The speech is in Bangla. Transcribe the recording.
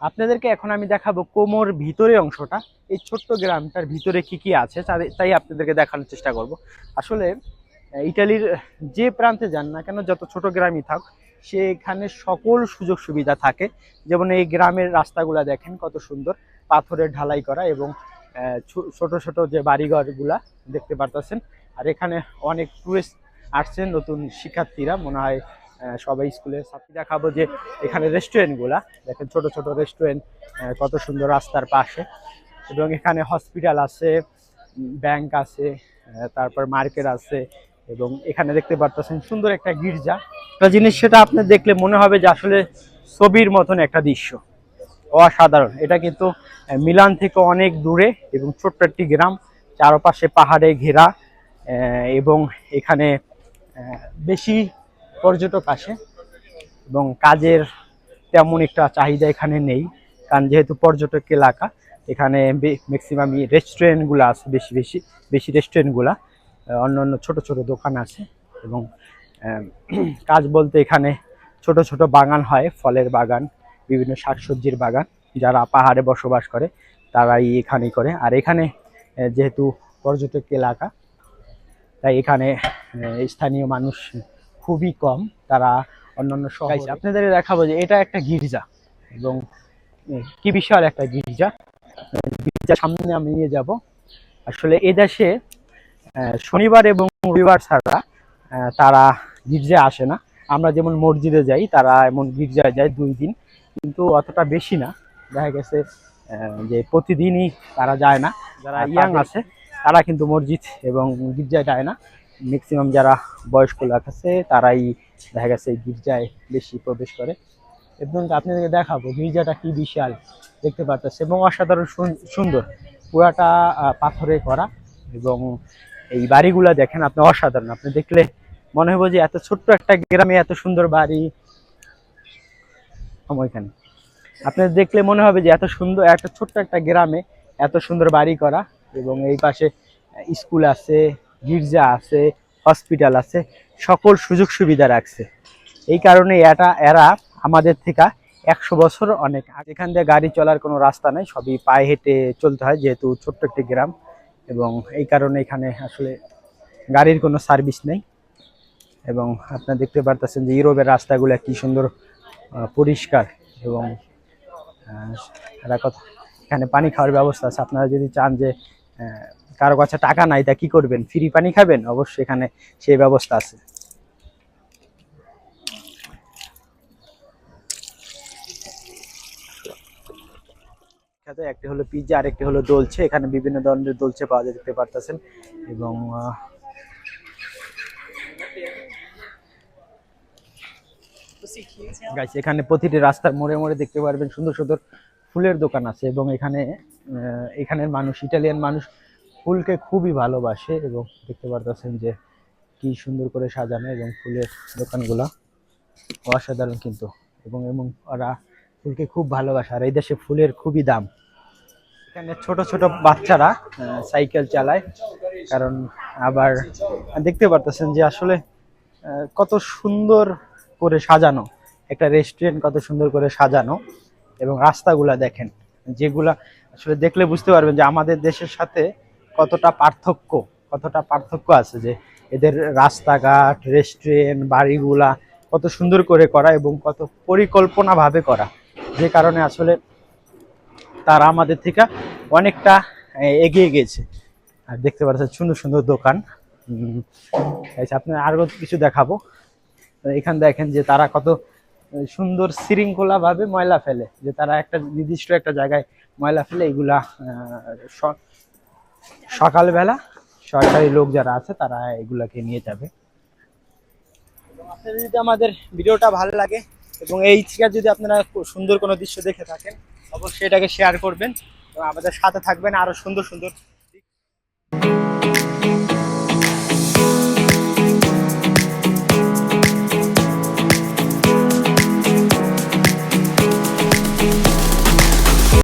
আপনাদেরকে এখন আমি দেখাবো কোমর ভিতরে অংশটা। এই ছোট্ট গ্রামটার ভিতরে কি কি আছে তাই- আপনাদেরকে দেখানোর চেষ্টা করব। আসলে, ইটালির যে প্রান্তে যান না কেন, যত ছোট গ্রামই থাক, সেখানে সকল সুযোগ সুবিধা থাকে। যেমন এই গ্রামের রাস্তাগুলা দেখেন, কত সুন্দর পাথরের ঢালাই করা এবং ছোট ছোট যে বাড়িঘরগুলা দেখতে পারতেছেন। আর এখানে অনেক টুরিস্ট আসছেন, নতুন শিক্ষার্থীরা, মনে হয় সবাই স্কুলে ছাত্রী দেখাবো যে এখানে রেস্টুরেন্টগুলা। দেখেন ছোট ছোট রেস্টুরেন্ট কত সুন্দর রাস্তার পাশে। এবং এখানে হসপিটাল আছে, ব্যাংক আছে তারপর মার্কেট আছে এবং এখানে দেখতে পারতেছেন সুন্দর একটা গির্জা। একটা জিনিস সেটা আপনি দেখলে মনে হবে যে আসলে ছবির মতন একটা দৃশ্য। অসাধারণ। এটা কিন্তু মিলান থেকে অনেক দূরে এবং ছোট্ট একটি গ্রাম, চারপাশে পাহাড়ে ঘেরা এবং এখানে বেশি পর্যটক আসে এবং কাজের তেমন একটা চাহিদা এখানে নেই, কারণ যেহেতু পর্যটক এলাকা, এখানে ম্যাক্সিমাম রেস্টুরেন্টগুলো আছে বেশি বেশি বেশি রেস্টুরেন্টগুলা অন্য অন্য ছোটো ছোটো দোকান আছে এবং কাজ বলতে এখানে ছোট ছোট বাগান হয়, ফলের বাগান, বিভিন্ন শাকসবজির বাগান, যারা পাহাড়ে বসবাস করে তারাই এখানেই করে। আর এখানে যেহেতু পর্যটক এলাকা, তাই এখানে স্থানীয় মানুষ খুবই কম তারা অন্যান্য শহর। আপনাদের দেখাবো যে এটা একটা গির্জা এবং কি বিশাল একটা গির্জা। গির্জার সামনে আমি নিয়ে যাব। আসলে এ দেশে শনিবার এবং রবিবার ছাড়া তারা গির্জায় আসে না। আমরা যেমন মসজিদে যাই তারা এমন গির্জায় যায় দুই দিন কিন্তু অতটা বেশি না। দেখা গেছে যে প্রতিদিনই তারা যায় না। যারা ইয়াং আছে তারা কিন্তু মসজিদ এবং গির্জায় যায় না। ম্যাক্সিমাম যারা বয়স্ক লোক আছে, তারাই দেখা গেছে গির্জায় বেশি প্রবেশ করে। এবং আপনাদেরকে দেখাবো গির্জাটা কি বিশাল, দেখতে পারতেছে এবং অসাধারণ সুন- সুন্দর। পুরাটা পাথরে করা এবং এই বাড়িগুলা দেখেন আপনি অসাধারণ। আপনি দেখলে মনে হবে যে এত ছোট্ট একটা গ্রামে এত সুন্দর বাড়ি। ওইখানে। আপনি দেখলে মনে হবে যে এত সুন্দর একটা ছোট্ট একটা গ্রামে এত সুন্দর বাড়ি করা এবং এই পাশে স্কুল আছে গির্জা আছে হসপিটাল আছে, সকল সুযোগ সুবিধা রাখছে। এই কারণে এটা, এরা আমাদের থেকে একশো বছর অনেক। এখান দিয়ে গাড়ি চলার কোনো রাস্তা নেই, সবই পায়ে হেঁটে চলতে হয়, যেহেতু ছোট্ট একটি গ্রাম। এবং এই কারণে এখানে আসলে গাড়ির কোনো সার্ভিস নেই। এবং আপনারা দেখতে পারতেছেন যে ইউরোপের রাস্তাগুলো কি সুন্দর পরিষ্কার এবং এরা কথা এখানে পানি খাওয়ার ব্যবস্থা আছে। আপনারা যদি চান যে কারও কাছে টাকা নাই, তা কি করবেন? ফ্রি পানি খাবেন? অবশ্যই এখানে সেই ব্যবস্থা আছে। একটি হলো পিৎজা আর একটি হলো দোলছে। এখানে বিভিন্ন ধরনের দোলছে পাওয়া দেখতে পারতেছেন। এবং এখানে প্রতিটি রাস্তার মোড়ে মোড়ে দেখতে পারবেন সুন্দর সুন্দর ফুলের দোকান আছে। এবং এখানে এখানের মানুষ, ইটালিয়ান মানুষ ফুলকে খুবই ভালোবাসে এবং দেখতে পারতেছেন যে কি সুন্দর করে সাজানো এবং ফুলের দোকানগুলা অসাধারণ কিন্তু। এবং এবং ওরা ফুলকে খুব ভালোবাসে। আর এই দেশে ফুলের খুবই দাম। এখানে ছোট ছোট বাচ্চারা সাইকেল চালায়। কারণ আবার দেখতে পারতেছেন যে আসলে কত সুন্দর করে সাজানো। একটা রেস্টুরেন্ট কত সুন্দর করে সাজানো এবং রাস্তাগুলা দেখেন। যেগুলা আসলে দেখলে বুঝতে পারবেন যে আমাদের দেশের সাথে কতটা পার্থক্য কতটা পার্থক্য আছে যে এদের রাস্তাঘাট রেস্টুরেন্ট বাড়িগুলা কত সুন্দর করে করা এবং কত পরিকল্পনাভাবে করা। যে কারণে আসলে তারা আমাদের থেকে অনেকটা এগিয়ে গেছে। আর দেখতে পাচ্ছেন সুন্দর সুন্দর দোকান। উম, আপনার আরও কিছু দেখাবো। এখান দেখেন যে তারা কত সুন্দর শৃঙ্খলাভাবে ময়লা ফেলে। যে তারা একটা নির্দিষ্ট একটা জায়গায় ময়লা ফেলে এগুলা সকালবেলা সরকারি লোক যারা আছে, তারা এগুলাকে নিয়ে যাবে। আপনাদের যদি আমাদের ভিডিওটা ভালো লাগে এবং এই থেকে যদি আপনারা সুন্দর কোনো দৃশ্য দেখে থাকেন, অবশ্যই এটাকে শেয়ার করবেন এবং আমাদের সাথে থাকবেন আরও সুন্দর সুন্দর